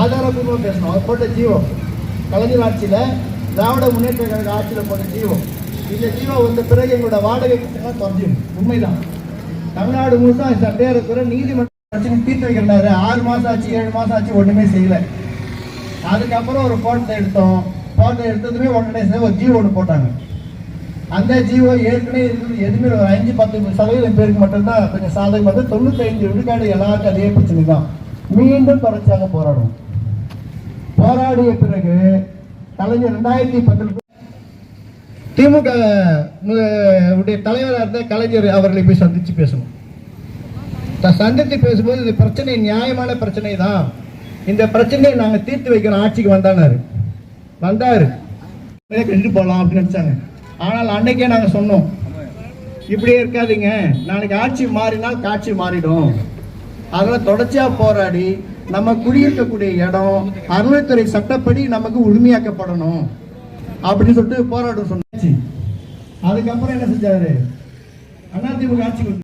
ஆதாரபூர்வம் பேசணும். அவர் போட்ட ஜீவோ. கலைஞர் ஆட்சியில் திராவிட முன்னேற்ற கழக ஆட்சியில் போட்ட ஜீவோ. இந்த ஜீவோ வந்த பிறகு எங்களோட வாடகை கட்டணம் குறைஞ்சிடும் உண்மைதான். தமிழ்நாடு முழுசா சட்டையரத்துறை நீதிமன்ற பிரச்சனை தீர்த்து வைக்கிறாரு. ஆறு மாதம் ஆச்சு ஏழு மாதம் ஆச்சு ஒன்றுமே செய்யலை. அதுக்கப்புறம் ஒரு போட்டோ எடுத்தோம். போட்டோ எடுத்ததுமே உடனே சேர்ந்து ஒரு ஜீவோ ஒன்று போட்டாங்க. அந்த ஜீவோ ஏற்கனவே இருக்குது எதுவுமே ஒரு அஞ்சு பத்து சதவீதம் பேருக்கு மட்டும்தான் கொஞ்சம் சாதகம் வந்து தொண்ணூத்தைந்து விழுக்காடு எல்லாருக்கும் அதே பிரச்சனை தான் மீண்டும் தொடர்ச்சியாக போராடும் போராடிய பிறகு கலைஞர் ரெண்டாயிரத்தி பத்தொன்பது திமுக உடைய தலைவராக இருந்த கலைஞர் அவர்களை போய் சந்திச்சு பேசணும் சந்தித்து பேசும்போது இந்த பிரச்சனை நியாயமான பிரச்சனை தான். இந்த பிரச்சனையை நாங்கள் தீர்த்து வைக்கிறோம் ஆட்சிக்கு வந்தானாரு. வந்தாரு. கண்டு போகலாம் அப்படின்னு நினச்சாங்க. ஆனால் அன்னைக்கே நாங்கள் சொன்னோம். இப்படியே இருக்காதீங்க. நாளைக்கு ஆட்சி மாறினால் காட்சி மாறிடும். அதெல்லாம் தொடர்ச்சியாக போராடி நம்ம குடியிருக்கக்கூடிய இடம் அறநிலைத்துறை சட்டப்படி நமக்கு உரிமையாக்கப்படணும் அப்படின்னு சொல்லிட்டு போராட்டம் சொன்னாச்சு. அதுக்கப்புறம் என்ன செஞ்சாரு? அதிமுக திமுக வந்து